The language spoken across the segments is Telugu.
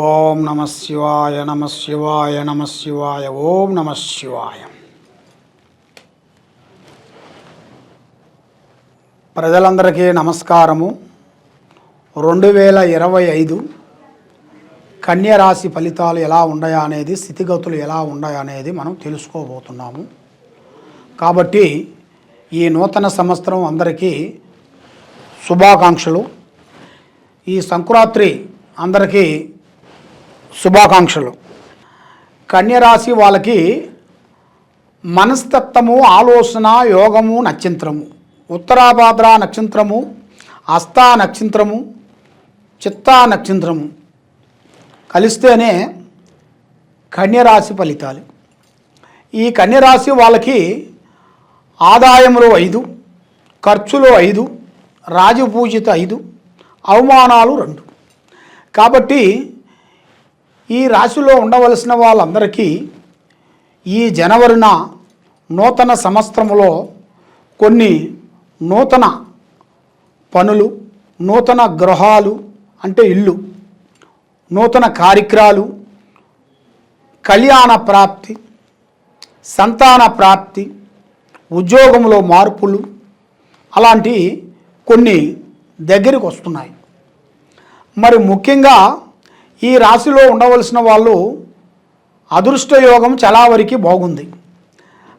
ఓం నమ శివాయ నమ శివాయ నమ శివాయ ఓం నమ శివాయ. ప్రజలందరికీ నమస్కారము. రెండు వేల ఇరవై ఐదు కన్యరాశి ఫలితాలు ఎలా ఉన్నాయా అనేది స్థితిగతులు ఎలా ఉన్నాయా అనేది మనం తెలుసుకోబోతున్నాము. కాబట్టి ఈ నూతన సంవత్సరం అందరికీ శుభాకాంక్షలు. ఈ సంక్రాంతి అందరికీ శుభాకాంక్షలు. కన్యరాశి వాళ్ళకి మనస్తత్వము ఆలోచన యోగము నక్షత్రము. ఉత్తరాభాద్ర నక్షత్రము అస్తా నక్షత్రము చిత్తా నక్షత్రము. కలిస్తేనే కన్యరాశి ఫలితాలు. ఈ కన్యరాశి వాళ్ళకి ఆదాయములు ఐదు ఖర్చులు ఐదు రాజపూజిత ఐదు అవమానాలు రెండు. కాబట్టి ఈ రాశిలో ఉండవలసిన వాళ్ళందరికీ ఈ జనవరిన నూతన సంవత్సరంలో కొన్ని నూతన పనులు నూతన గృహాలు అంటే ఇల్లు నూతన కార్యక్రమాలు కళ్యాణ ప్రాప్తి సంతాన ప్రాప్తి ఉద్యోగంలో మార్పులు అలాంటి కొన్ని దగ్గరికి వస్తున్నాయి. మరి ముఖ్యంగా ఈ రాశిలో ఉండవలసిన వాళ్ళు అదృష్ట యోగం చాలా వరకు బాగుంది.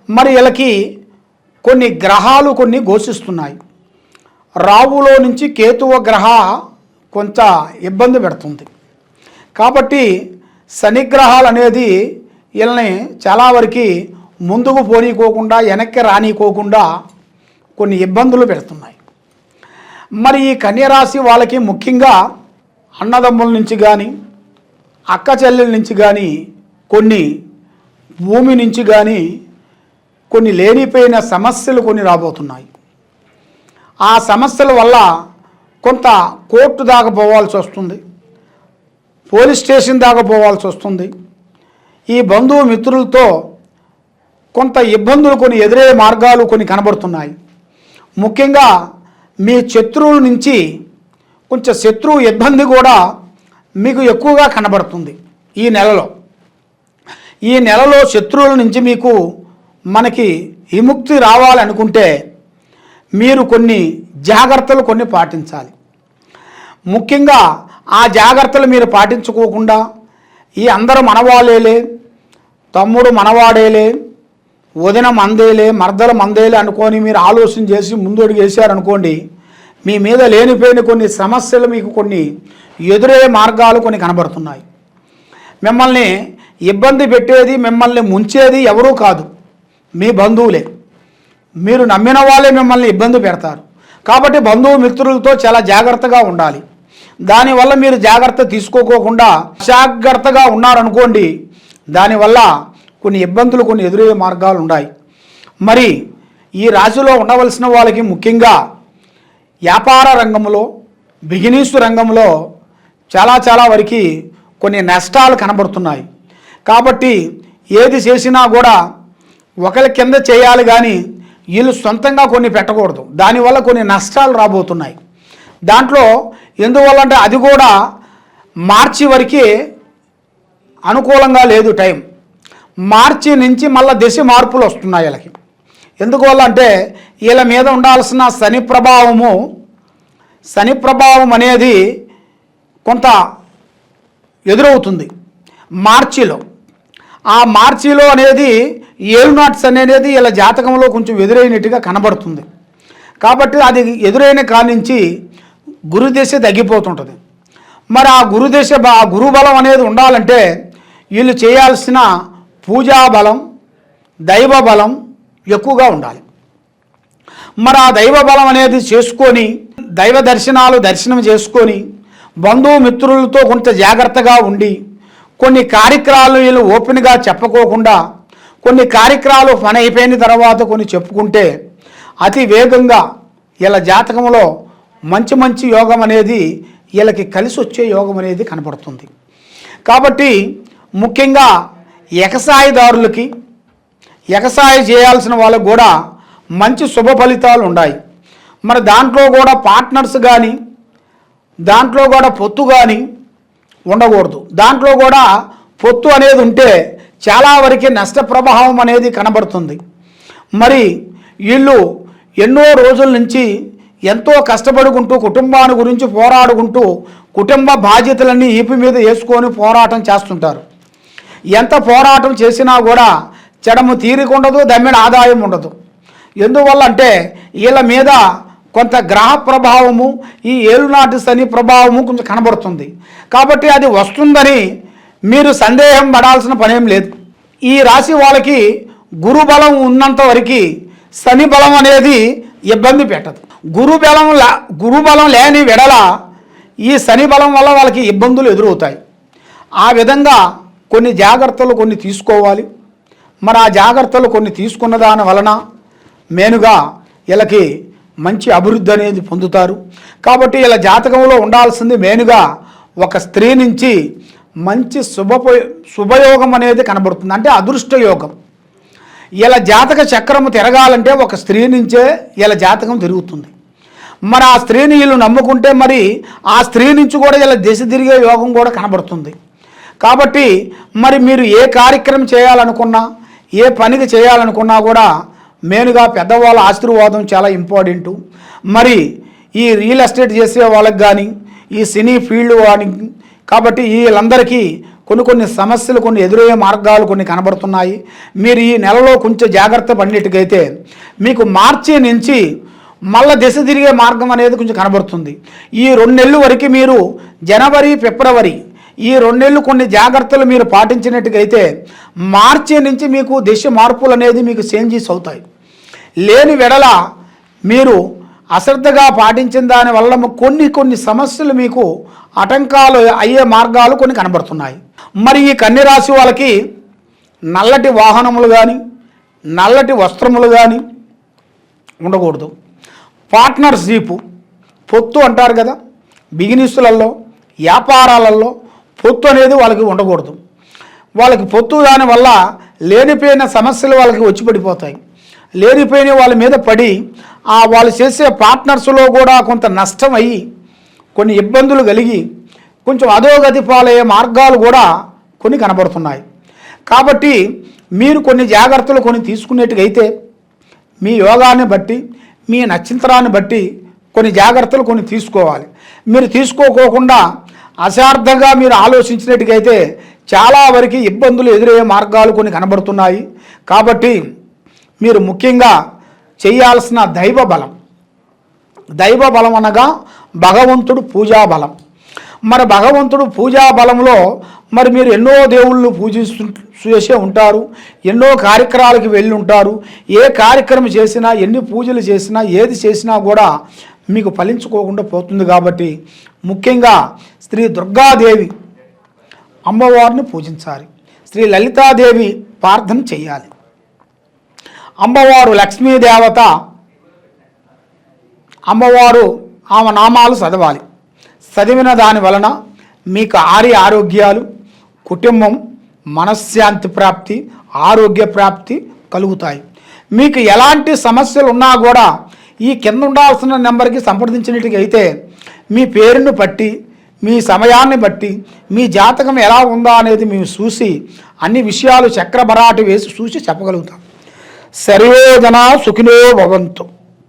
మరి వీళ్ళకి కొన్ని గ్రహాలు కొన్ని ఘోషిస్తున్నాయి. రావులో నుంచి కేతువ గ్రహ కొంత ఇబ్బంది పెడుతుంది. కాబట్టి శనిగ్రహాలు అనేది వీళ్ళని చాలా వరకు ముందుకు పోనీకోకుండా వెనక్కి రానీకోకుండా కొన్ని ఇబ్బందులు పెడుతున్నాయి. మరి ఈ కన్యరాశి వాళ్ళకి ముఖ్యంగా అన్నదమ్ముల నుంచి కానీ అక్క చెల్లెల నుంచి కానీ కొన్ని భూమి నుంచి కానీ కొన్ని లేనిపోయిన సమస్యలు కొన్ని రాబోతున్నాయి. ఆ సమస్యల వల్ల కొంత కోర్టు దాకా పోవాల్సి వస్తుంది. పోలీస్ స్టేషన్ దాకా పోవాల్సి వస్తుంది. ఈ బంధువు మిత్రులతో కొంత ఇబ్బందులు కొన్ని ఎదురయ్యే మార్గాలు కొన్ని కనబడుతున్నాయి. ముఖ్యంగా మీ శత్రువుల నుంచి కొంచెం శత్రువు ఇబ్బంది కూడా మీకు ఎక్కువగా కనబడుతుంది ఈ నెలలో. ఈ నెలలో శత్రువుల నుంచి మీకు మనకి విముక్తి రావాలనుకుంటే మీరు కొన్ని జాగ్రత్తలు కొన్ని పాటించాలి. ముఖ్యంగా ఆ జాగ్రత్తలు మీరు పాటించుకోకుండా ఈ అందరూ మనవాళ్ళేలే తమ్ముడు మనవాడేలే వదిన మందేలే మర్దల మందేలే అనుకొని మీరు ఆలోచన చేసి ముందడుగు వేసారనుకోండి మీ మీద లేనిపోయిన కొన్ని సమస్యలు మీకు కొన్ని ఎదురయ్యే మార్గాలు కొన్ని కనబడుతున్నాయి. మిమ్మల్ని ఇబ్బంది పెట్టేది మిమ్మల్ని ముంచేది ఎవరూ కాదు. మీ బంధువులే. మీరు నమ్మిన వాళ్ళే మిమ్మల్ని ఇబ్బంది పెడతారు. కాబట్టి బంధువు మిత్రులతో చాలా జాగ్రత్తగా ఉండాలి. దానివల్ల మీరు జాగ్రత్త తీసుకోకోకుండా జాగ్రత్తగా ఉన్నారనుకోండి దానివల్ల కొన్ని ఇబ్బందులు కొన్ని ఎదురయ్యే మార్గాలు ఉన్నాయి మరి ఈ రాశిలో ఉండవలసిన వాళ్ళకి ముఖ్యంగా వ్యాపార రంగంలో బిగినీస్ రంగంలో చాలా చాలా వరకు కొన్ని నష్టాలు కనబడుతున్నాయి. కాబట్టి ఏది చేసినా కూడా ఒకరి కింద చేయాలి కానీ వీళ్ళు సొంతంగా కొన్ని పెట్టకూడదు. దానివల్ల కొన్ని నష్టాలు రాబోతున్నాయి. దాంట్లో ఎందువల్ల అంటే అది కూడా మార్చి వరకే అనుకూలంగా లేదు టైం. మార్చి నుంచి మళ్ళీ దశ మార్పులు వస్తున్నాయి వీళ్ళకి. ఎందువల్ల అంటే వీళ్ళ మీద ఉండాల్సిన శని ప్రభావము శని ప్రభావం అనేది కొంత ఎదురవుతుంది. మార్చిలో. ఆ మార్చిలో అనేది ఏడు నాట్స్ అనేది ఇలా జాతకంలో కొంచెం ఎదురైనట్టుగా కనబడుతుంది. కాబట్టి అది ఎదురైన కానించి నుంచి గురుదశ తగ్గిపోతుంటుంది. మరి ఆ గురుదశ ఆ గురుబలం అనేది ఉండాలంటే వీళ్ళు చేయాల్సిన పూజా బలం దైవ బలం ఎక్కువగా ఉండాలి. మరి ఆ దైవ బలం అనేది చేసుకొని దైవ దర్శనాలు దర్శనం చేసుకొని బంధుమిత్రులతో కొంత జాగ్రత్తగా ఉండి కొన్ని కార్యక్రమాలు వీళ్ళు ఓపెన్గా చెప్పుకోకుండా కొన్ని కార్యక్రమాలు పని అయిపోయిన తర్వాత కొన్ని చెప్పుకుంటే అతి వేగంగా వీళ్ళ జాతకంలో మంచి మంచి యోగం అనేది వీళ్ళకి కలిసి వచ్చే యోగం అనేది కనపడుతుంది. కాబట్టి ముఖ్యంగా ఎకసాయదారులకి ఎగసాయ చేయాల్సిన వాళ్ళకు కూడా మంచి శుభ ఫలితాలు ఉన్నాయి. మరి దాంట్లో కూడా పార్ట్నర్స్ కానీ దాంట్లో కూడా పొత్తు కానీ ఉండకూడదు. దాంట్లో కూడా పొత్తు అనేది ఉంటే చాలా వరకు నష్ట ప్రభావం అనేది కనబడుతుంది. మరి వీళ్ళు ఎన్నో రోజుల నుంచి ఎంతో కష్టపడుకుంటూ కుటుంబాన్ని గురించి పోరాడుకుంటూ కుటుంబ బాధ్యతలన్నీ ఈపి మీద వేసుకొని పోరాటం చేస్తుంటారు. ఎంత పోరాటం చేసినా కూడా చెడము తీరిక ఉండదు దమ్మిన ఆదాయం ఉండదు ఎందువల్ల అంటే వీళ్ళ మీద కొంత గ్రహ ప్రభావము ఈ ఏలునాటి శని ప్రభావము కొంచెం కనబడుతుంది. కాబట్టి అది వస్తుందని మీరు సందేహం పడాల్సిన పనేం లేదు. ఈ రాశి వాళ్ళకి గురు బలం ఉన్నంత వరకు శని బలం అనేది ఇబ్బంది పెట్టదు. గురు బలం లా- గురు బలం లేని వెడల ఈ శని బలం వల్ల వాళ్ళకి ఇబ్బందులు ఎదురవుతాయి. ఆ విధంగా కొన్ని జాగ్రత్తలు కొన్ని తీసుకోవాలి. మరి ఆ జాగ్రత్తలు కొన్ని తీసుకున్న దాని వలన మేనుగా వీళ్ళకి మంచి అభివృద్ధి అనేది పొందుతారు. కాబట్టి ఇలా జాతకంలో ఉండాల్సింది మెయిన్గా ఒక స్త్రీ నుంచి మంచి శుభ శుభయోగం అనేది కనబడుతుంది. అంటే అదృష్ట యోగం. ఇలా జాతక చక్రము తిరగాలంటే ఒక స్త్రీ నుంచే ఇలా జాతకం తిరుగుతుంది. మరి ఆ స్త్రీని వీళ్ళు నమ్ముకుంటే మరి ఆ స్త్రీ నుంచి కూడా ఇలా దిశ తిరిగే యోగం కూడా కనబడుతుంది. కాబట్టి మరి మీరు ఏ కార్యక్రమం చేయాలనుకున్నా ఏ పనికి చేయాలనుకున్నా కూడా మెయిన్గా పెద్దవాళ్ళ ఆశీర్వాదం చాలా ఇంపార్టెంట్. మరి ఈ రియల్ ఎస్టేట్ చేసే వాళ్ళకి కానీ ఈ సినీ ఫీల్డ్ కానీ కాబట్టి వీళ్ళందరికీ కొన్ని కొన్ని సమస్యలు కొన్ని ఎదురయ్యే మార్గాలు కొన్ని కనబడుతున్నాయి. మీరు ఈ నెలలో కొంచెం జాగ్రత్త పడినట్టుగైతే మీకు మార్చి నుంచి మళ్ళా దిశ తిరిగే మార్గం అనేది కొంచెం కనబడుతుంది. ఈ రెండు నెలలు వరకు మీరు జనవరి ఫిబ్రవరి ఈ రెండేళ్ళు కొన్ని జాగ్రత్తలు మీరు పాటించినట్టుగైతే మార్చి నుంచి మీకు దిశ మార్పులు అనేది మీకు చేంజెస్ అవుతాయి. లేని వెడల మీరు అశ్రద్ధగా పాటించిన దానివల్ల కొన్ని కొన్ని సమస్యలు మీకు ఆటంకాలు అయ్యే మార్గాలు కొన్ని కనబడుతున్నాయి. మరి ఈ కన్య రాశి వాళ్ళకి నల్లటి వాహనములు కానీ నల్లటి వస్త్రములు కానీ ఉండకూడదు. పార్ట్నర్షిప్ పొత్తు అంటారు కదా బిజినెస్లలో వ్యాపారాలలో పొత్తు అనేది వాళ్ళకి ఉండకూడదు. వాళ్ళకి పొత్తు దాని వల్ల లేనిపోయిన సమస్యలు వాళ్ళకి వచ్చి పడిపోతాయి. లేనిపోయిన వాళ్ళ మీద పడి ఆ వాళ్ళు చేసే పార్ట్నర్స్లో కూడా కొంత నష్టం అయ్యి కొన్ని ఇబ్బందులు కలిగి కొంచెం అధోగతి పాలయ్యే మార్గాలు కూడా కొన్ని కనబడుతున్నాయి. కాబట్టి మీరు కొన్ని జాగ్రత్తలు కొన్ని తీసుకునేట్టుకైతే మీ యోగాన్ని బట్టి మీ నక్షత్రాన్ని బట్టి కొన్ని జాగ్రత్తలు కొన్ని తీసుకోవాలి. మీరు తీసుకోకోకుండా అశార్థంగా మీరు ఆలోచించినట్టుగైతే చాలా వరకు ఇబ్బందులు ఎదురయ్యే మార్గాలు కొన్ని కనబడుతున్నాయి. కాబట్టి మీరు ముఖ్యంగా చేయాల్సిన దైవ బలం. దైవ బలం అనగా భగవంతుడు పూజా బలం. మరి భగవంతుడు పూజా బలంలో మరి మీరు ఎన్నో దేవుళ్ళు పూజిస్తు చేసే ఉంటారు. ఎన్నో కార్యక్రమాలకు వెళ్ళి ఉంటారు. ఏ కార్యక్రమం చేసినా ఎన్ని పూజలు చేసినా ఏది చేసినా కూడా మీకు ఫలించుకోకుండా పోతుంది కాబట్టి ముఖ్యంగా శ్రీ దుర్గాదేవి అమ్మవారిని పూజించాలి. శ్రీ లలితాదేవి ప్రార్థన చేయాలి. అమ్మవారు లక్ష్మీదేవత అమ్మవారు ఆమె నామాలు చదవాలి. చదివిన దాని వలన మీకు ఆర్య ఆరోగ్యాలు కుటుంబం మనశ్శాంతి ప్రాప్తి ఆరోగ్య ప్రాప్తి కలుగుతాయి. మీకు ఎలాంటి సమస్యలు ఉన్నా కూడా ఈ కింద ఉండాల్సిన నెంబర్కి సంప్రదించినట్టుగా అయితే మీ పేరును బట్టి మీ సమయాన్ని బట్టి మీ జాతకం ఎలా ఉందా అనేది మేము చూసి అన్ని విషయాలు చక్రబరాటి వేసి చూసి చెప్పగలుగుతాం. సర్వే జనా సుఖినో భవంతు.